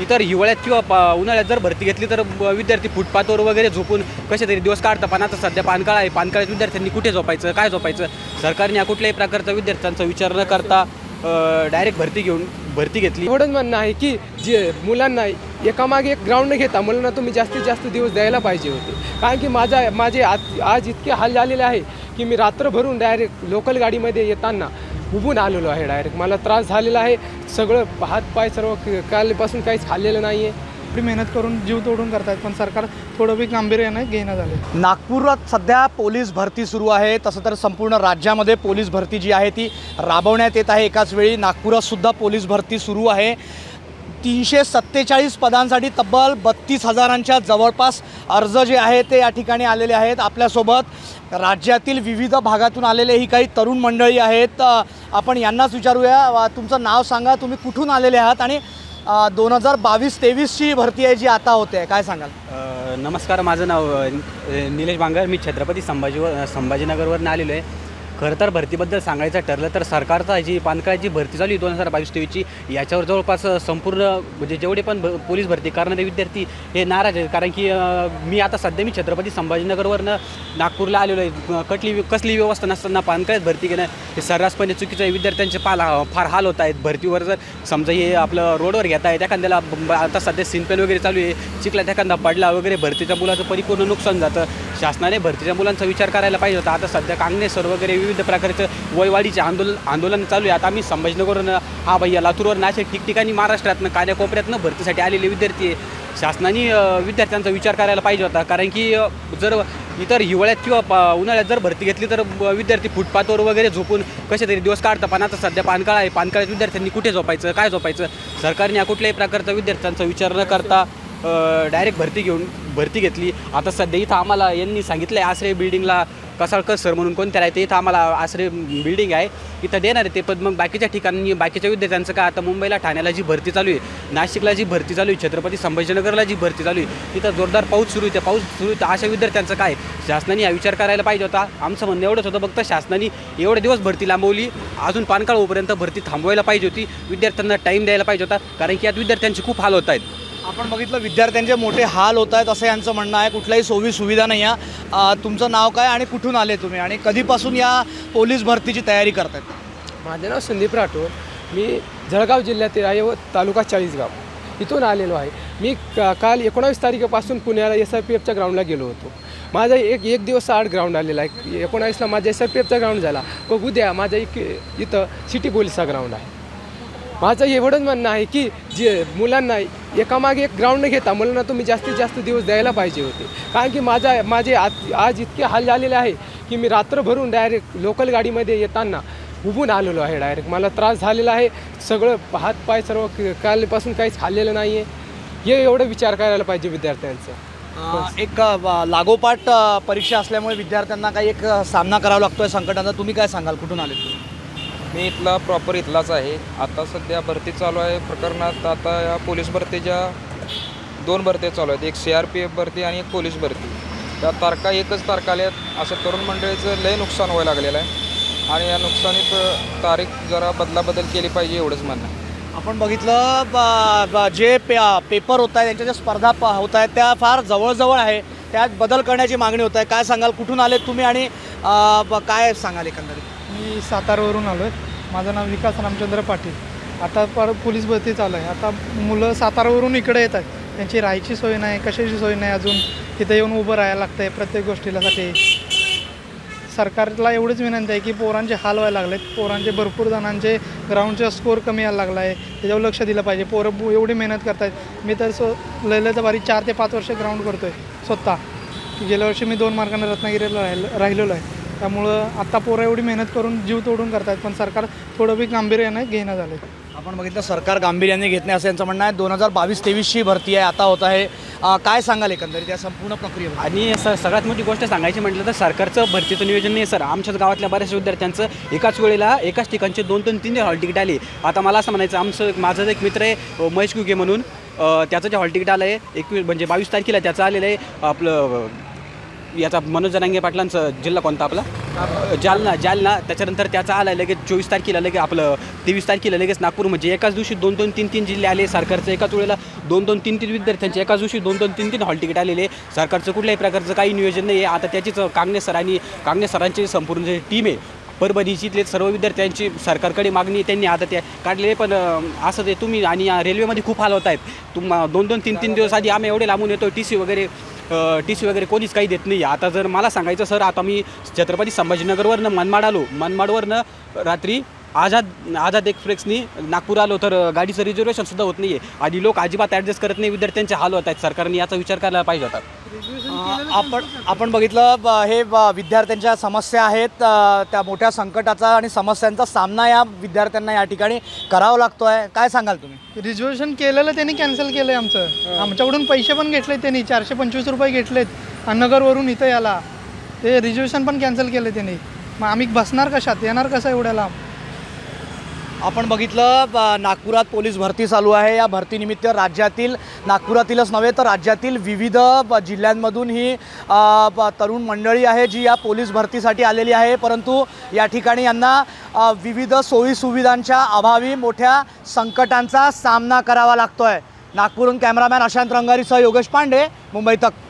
इतर हिवाळ्यात किंवा पा उन्हाळ्यात जर भरती घेतली तर विद्यार्थी फुटपाथवर वगैरे झोपून कसे तरी दिवस काढतात पण आता सध्या पानकाळ आहे. पानकाळ्यात विद्यार्थ्यांनी कुठे झोपायचं काय झोपायचं? सरकारने या कुठल्याही प्रकारचा विद्यार्थ्यांचा विचार न करता डायरेक्ट भरती घेऊन भरती घेतली. एवढंच म्हणणं आहे की जे मुलांना एकामागे एक ग्राउंड घेता मुलांना तुम्ही जास्तीत जास्त दिवस द्यायला पाहिजे होते. कारण की माझा माझे आज आज इतके हाल झालेले आहे की मी रात्र भरून डायरेक्ट लोकल गाडीमध्ये येताना उभून आलेलो आहे डायरेक्ट मला त्रास झालेला आहे. सगळं हात पाय सर्व क- कालपासून काहीच खाल्लेलं नाही आहे मेहनत करून जीव तोडून करतायत पण सरकार थोडं बी गांभीर्याने घेणं झाले नागपुरात सध्या पोलीस भरती सुरू आहे. तसं तर संपूर्ण राज्यामध्ये पोलीस भरती जी आहे ती राबवण्यात येत आहे. एकाच वेळी नागपुरात सुद्धा पोलीस भरती सुरू आहे. तीनशे सत्तेचाळीस पदांसाठी तब्बल बत्तीस हजारांच्या जवळपास अर्ज जे आहे ते या ठिकाणी आलेले आहेत. आपल्यासोबत राज्यातील विविध भागातून आलेले ही काही तरुण मंडळी आहेत. आपण यांनाच विचारूया. तुमचं नाव सांगा. तुम्ही कुठून आलेले आहात? आणि दोन हजार बावीस तेवीसची भरती आहे जी आता होते आहे. काय सांगाल? नमस्कार. माझं नाव निलेश बांगर. मी छत्रपती संभाजी संभाजीनगरवरून आलेलो आहे. खरं तर भरतीबद्दल सांगायचं ठरलं तर सरकारचा जी पानकाळाची भरती चालू आहे दोन हजार बावीस तेवीसची याच्यावर जवळपास संपूर्ण म्हणजे जेवढे पण भ- पोलीस भरती करणारे विद्यार्थी हे नाराज आहेत. कारण की मी आता सध्या मी छत्रपती संभाजीनगरवरनं नागपूरला आलेलो आहे. कटली कसली व्यवस्था नसताना पानकाळ्यात भरती घेणं हे सर्रासपणे चुकीचं आहे. विद्यार्थ्यांचे पाल फार हाल होत आहेत. भरतीवर जर समजा हे आपलं रोडवर घेत आहेत एखाद्याला आता सध्या सिनपेन वगैरे चालू आहे. चिखलात एखादा पडला वगैरे भरतीच्या मुलाचं परिपूर्ण नुकसान जातं शासनाने भरतीच्या मुलांचा विचार करायला पाहिजे होता. आता सध्या कांगणेसर वगैरे विविध प्रकारचं वयवाढीचे आंदोलन आंदोलन चालू आहे. आता आम्ही संभाजीनगरवरून हा भैया लातूरवर नाशिक ठिकठिकाणी महाराष्ट्रातनं कान्याकोपऱ्यातनं भरतीसाठी आलेले विद्यार्थी आहे. शासनाने विद्यार्थ्यांचा विचार करायला पाहिजे होता. कारण की जर इतर हिवाळ्यात किंवा प उन्हाळ्यात जर भरती घेतली तर विद्यार्थी फुटपाथवर वगैरे झोपून कसे तरी दिवस काढतात पण आता सध्या पानकाळ आहे. पानकाळ्यात विद्यार्थ्यांनी कुठे झोपायचं काय झोपायचं? सरकारने या कुठल्याही प्रकारचा विद्यार्थ्यांचा विचार न करता डायरेक्ट भरती घेऊन भरती घेतली. आता सध्या इथं आम्हाला यांनी सांगितलं आहे आश्रय बिल्डिंगला कसाळकर सर म्हणून कोणत्या राहते इथं आम्हाला आश्रय बिल्डिंग आहे. इथं देणार आहे ते पण मग बाकीच्या ठिकाणी बाकीच्या विद्यार्थ्यांचं काय आता मुंबईला ठाण्याला जी भरती चालू आहे नाशिकला जी भरती चालू आहे छत्रपती संभाजीनगरला जी भरती चालू आहे तिथं जोरदार पाऊस सुरू आहे. त्या पाऊस सुरू आहे अशा विद्यार्थ्यांचं काय? शासनाने हा विचार करायला पाहिजे होता. आमचं म्हणणं एवढंच होतं फक्त शासनाने एवढे दिवस भरती लांबवली. अजून पानकाळ होईपर्यंत भरती थांबवायला पाहिजे होती. विद्यार्थ्यांना टाईम द्यायला पाहिजे होता कारण की यात विद्यार्थ्यांचे खूप हाल होत आहेत. आपण बघितलं विद्यार्थ्यांचे मोठे हाल होत आहेत असं यांचं म्हणणं आहे. कुठल्याही सोयी सुविधा नाही आहे. तुमचं नाव काय आणि कुठून आले तुम्ही? आणि कधीपासून या पोलीस भरतीची तयारी करतायत? माझं नाव संदीप राठोड. मी जळगाव जिल्ह्यातील आहे व तालुका चाळीसगाव. इथून आलेलो आहे. मी का काल एकोणावीस तारखेपासून पुण्याला एस आय पी एफच्या ग्राउंडला गेलो होतो. माझा एक एक दिवस आठ ग्राउंड आलेला आहे. एकोणावीसला माझा एस आय पी एफचा ग्राउंड झाला. व उद्या माझा एक इथं सिटी पोलीसचा ग्राउंड आहे. माझं एवढंच म्हणणं आहे की जे मुलांना एकामागे एक ग्राउंड घेता मुलांना तुम्ही जास्तीत जास्त दिवस द्यायला पाहिजे होते. कारण की माझा माझे आज आज इतके हाल झालेले आहे की मी रात्र भरून डायरेक्ट लोकल गाडीमध्ये येताना उभून आलेलो आहे डायरेक्ट मला त्रास झालेला आहे. सगळं हात पाय सर्व कालपासून काहीच खाल्लेलं नाही आहे हे एवढं विचार करायला पाहिजे विद्यार्थ्यांचं. एक लागोपाठ परीक्षा असल्यामुळे विद्यार्थ्यांना काही एक सामना करावा लागतोय संकटाचा. तुम्ही काय सांगाल? कुठून आले तुम्ही? मी इथला प्रॉपर इथलाच आहे. आता सध्या भरती चालू आहे प्रकरणात. आता या पोलीस भरतीच्या दोन भरत्या चालू आहेत. एक सी आर पी एफ भरती आणि एक पोलीस भरती. त्या तारखा एकच तारखा आल्यात. असं तरुण मंडळीचं लय नुकसान व्हायला लागलेलं आहे. आणि या नुकसानीत तारीख जरा बदलाबदल केली पाहिजे एवढंच म्हणणं आहे. आपण बघितलं ब- ब- जे पे पेपर होत आहेत त्यांच्या ज्या स्पर्धा प- होत आहेत त्या फार जवळजवळ आहे. त्यात बदल करण्याची मागणी होत आहे. काय सांगाल? कुठून आले तुम्ही? आणि अ, ब- काय सांगाल एकंदरीत? मी सातारावरून आलो आहे. माझं नाव विकास रामचंद्र पाटील. आता पर पोलीस भरती चालू आहे. आता मुलं सातारावरून इकडे येत आहेत. त्यांची राहायची सोय नाही कशाची सोय नाही अजून. तिथे येऊन उभं राहायला लागतं आहे प्रत्येक गोष्टीलासाठी सरकारला एवढीच विनंती आहे की पोरांचे हाल व्हायला लागलेत. पोरांचे भरपूर जणांचे ग्राउंडचा स्कोर कमी यायला लागला आहे. त्याच्यावर लक्ष दिलं पाहिजे. पोरं एवढी मेहनत करतायत. मी तर सो लयलं बारी चार ते पाच वर्ष ग्राउंड करतो आहे स्वतः गेल्या वर्षी मी दोन मार्कांना रत्नागिरीला राहिलो राहिलेलो आहे. त्यामुळं आत्ता पोरं एवढी मेहनत करून जीव तोडून करतायत पण सरकार थोडं बी गांभीर्याने घेणं झालं आपण बघितलं सरकार गांभीर्याने घेतणे असं यांचं म्हणणं आहे. दोन हजार बावीस तेवीसची भरती आहे आता होत आहे. काय सांगाल एकंदरीत या संपूर्ण प्रक्रियेवर? आणि स सगळ्यात मोठी गोष्ट सांगायची म्हटलं तर सरकारचं भरतीचं नियोजन नाही सर. आमच्याच गावातल्या बऱ्याच विद्यार्थ्यांचं एकाच वेळेला एकाच ठिकाणचे दोन दोन तीन हॉल तिकीट आली. आता मला असं म्हणायचं आमचं माझं एक मित्र आहे महेश कुके म्हणून. त्याचं जे हॉल तिकीट आलं आहे एकवीस म्हणजे बावीस तारखेला त्याचं आलेलं आहे. आपलं याचा मनोज जनांगे पाटलांचं जिल्हा कोणता आपला? जालना जालना. त्याच्यानंतर त्याचा आला लगेच चोवीस तारखेला लगेच आपलं तेवीस तारखेला लगेच नागपूर. म्हणजे एकाच दिवशी दोन दोन तीन तीन जिल्हे आले सरकारचं. एकाच वेळेला दोन दोन तीन तीन विद्यार्थ्यांचे एकाच दिवशी दोन दोन तीन तीन हॉल तिकीट आलेले. सरकारचं कुठल्याही प्रकारचं काही नियोजन नाही आहे आता त्याचीच कांगणे सरांनी आणि कांगणे सरांची संपूर्ण जी टीम आहे परभणीचीतले सर्व विद्यार्थ्यांची सरकारकडे मागणी त्यांनी आता त्या काढलेले. पण असं ते तुम्ही आणि रेल्वेमध्ये खूप हाल होत आहेत तुम दोन दोन तीन तीन दिवस आधी आम्ही एवढे लांबून येतो टी सी वगैरे टी सी वगैरे कोणीच काही देत नाही. आता जर मला सांगायचं सर आता मी छत्रपती संभाजीनगरवरनं मनमाड आलो. मनमाडवरनं रात्री आझाद आझाद एक्सप्रेसनी नागपूर आलो तर गाडीचं रिझर्वेशनसुद्धा होत नाही आहे आणि लोक अजिबात ॲडजस्ट करत नाही विद्यार्थ्यांचे हाल होत आहेत. सरकारने याचा विचार करायला पाहिजे होता. आपण आपण बघितलं हे विद्यार्थ्यांच्या समस्या आहेत. त्या मोठ्या संकटाचा आणि समस्यांचा सामना या विद्यार्थ्यांना या ठिकाणी करावा लागतो आहे काय सांगाल तुम्ही? रिझर्वेशन केलेलं त्यांनी कॅन्सल केलं आहे आमचं. आमच्याकडून पैसे पण घेतलेत त्यांनी. चारशे पंचवीस रुपये घेतलेत. नगरवरून इथं याला. ते रिझर्वेशन पण कॅन्सल केलं त्यांनी. मग आम्ही बसणार कशात? येणार कसं एवढ्या लांब? आपण बघितलं नागपुरात पोलीस भरती चालू आहे. या भरतीनिमित्त राज्यातील नागपुरातीलच नव्हे तर राज्यातील विविध जिल्ह्यांमधून ही तरुण मंडळी आहे जी या पोलीस भरतीसाठी आलेली आहे. परंतु या ठिकाणी यांना विविध सोयीसुविधांच्या अभावी मोठ्या संकटांचा सामना करावा लागतो आहे नागपूरहून कॅमेरामॅन अशांत रंगारीसह योगेश पांडे मुंबई तक.